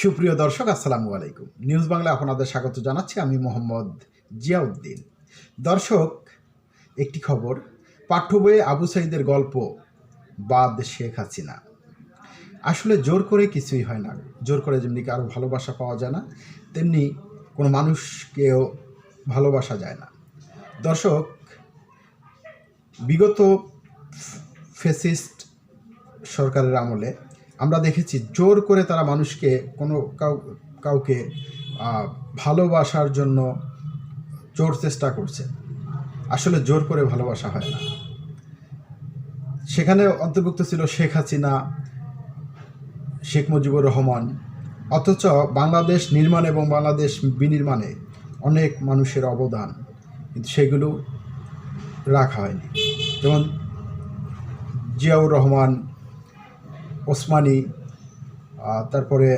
সুপ্রিয় দর্শক, আসসালামু আলাইকুম। নিউজ বাংলা আপনাদের স্বাগত জানাচ্ছি। আমি মোহাম্মদ জিয়াউদ্দিন। দর্শক, একটি খবর। পাঠ্য বইয়ে আবু সাইদের গল্প, বাদ শেখ হাসিনা। আসলে জোর করে কিছুই হয় না। জোর করে যেমনি কারও ভালোবাসা পাওয়া যায় না, তেমনি কোনো মানুষকেও ভালোবাসা যায় না। দর্শক, বিগত ফেসিস্ট সরকারের আমলে আমরা দেখেছি জোর করে তারা মানুষকে কোনো কাউ, কাউকে ভালোবাসার জন্য জোর চেষ্টা করছে। আসলে জোর করে ভালোবাসা হয় না। সেখানে অন্তর্ভুক্ত ছিল শেখ হাসিনা, শেখ মুজিবুর রহমান। অথচ বাংলাদেশ নির্মাণ এবং বাংলাদেশ বিনির্মাণে অনেক মানুষের অবদান, কিন্তু সেগুলো রাখা হয়নি। যেমন জিয়াউর রহমান ওসমানী তারপরে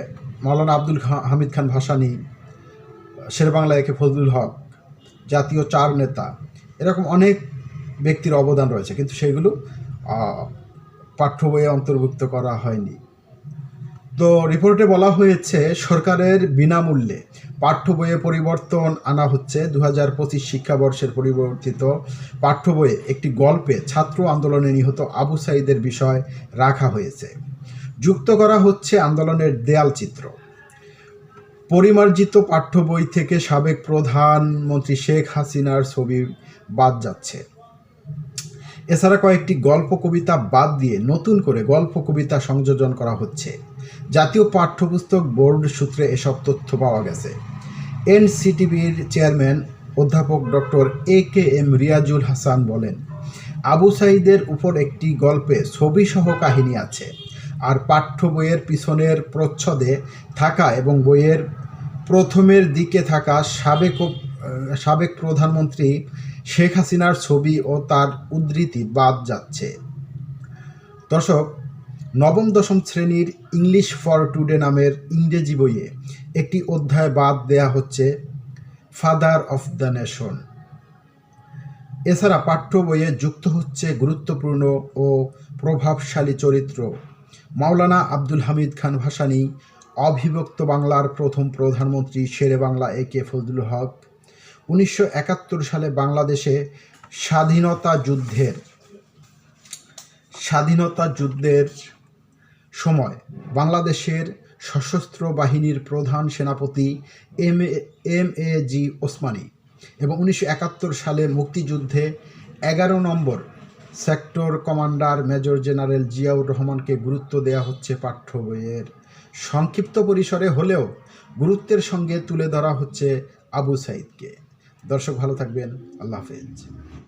মাওলানা আব্দুল হামিদ খান ভাসানী শেরবাংলা একে ফজলুল হক, জাতীয় চার নেতা, এরকম অনেক ব্যক্তির অবদান রয়েছে। কিন্তু সেগুলো পাঠ্য বইয়ে অন্তর্ভুক্ত করা হয়নি। তো রিপোর্টে বলা হয়েছে, সরকারের বিনামূল্যে পাঠ্য বইয়ে পরিবর্তন আনা হচ্ছে। দু হাজার পঁচিশ শিক্ষাবর্ষের পরিবর্তিত পাঠ্য বইয়ে একটি গল্পে ছাত্র আন্দোলনে নিহত আবু সাইদের বিষয় রাখা হয়েছে। যুক্ত করা হচ্ছে আন্দোলনের দেয়াল চিত্র। পরিমার্জিত পাঠ্য বই থেকে সাবেক প্রধানমন্ত্রী শেখ হাসিনার ছবি বাদ যাচ্ছে। এছাড়া কয়েকটি গল্প কবিতা বাদ দিয়ে নতুন করে গল্প কবিতা সংযোজন করা হচ্ছে। জাতীয় পাঠ্যপুস্তক বোর্ড সূত্রে এসব তথ্য পাওয়া গেছে। এনসিটিভির চেয়ারম্যান অধ্যাপক doctor A K M Riazul Hasan বলেন, আবু সাইদের উপর একটি গল্পে ছবিসহ কাহিনী আছে। আর পাঠ্য বইয়ের পিছনের প্রচ্ছদে থাকা এবং বইয়ের প্রথমের দিকে থাকা সাবেক সাবেক প্রধানমন্ত্রী শেখ হাসিনার ছবি ও তার উদ্ধৃতি বাদ যাচ্ছে। দর্শক, নবম, দশম শ্রেণির ইংলিশ ফর টুডে নামের ইংরেজি বইয়ে একটি অধ্যায় বাদ দেয়া হচ্ছে ফাদার অফ দ্য নেশন। এছাড়া পাঠ্য বইয়ে যুক্ত হচ্ছে গুরুত্বপূর্ণ ও প্রভাবশালী চরিত্র মাওলানা আব্দুল হামিদ খান ভাসানী, অবিভক্ত বাংলার প্রথম প্রধানমন্ত্রী শেরে বাংলা এ কে ফজলুল হক। উনিশশো একাত্তর সালে বাংলাদেশে স্বাধীনতা যুদ্ধের স্বাধীনতা যুদ্ধের সময় বাংলাদেশের সশস্ত্র বাহিনীর প্রধান সেনাপতি M M A G Osmani এবং উনিশশো একাত্তর সালে মুক্তিযুদ্ধে এগারো নম্বর sector commander major general Ziaur রহমানকে গুরুত্ব দেওয়া হচ্ছে পাঠ্য বইয়ের। সংক্ষিপ্ত পরিসরে হলেও গুরুত্বের সঙ্গে তুলে ধরা হচ্ছে আবু সাইদকে। দর্শক ভালো থাকবেন। আল্লাহ হাফেজ।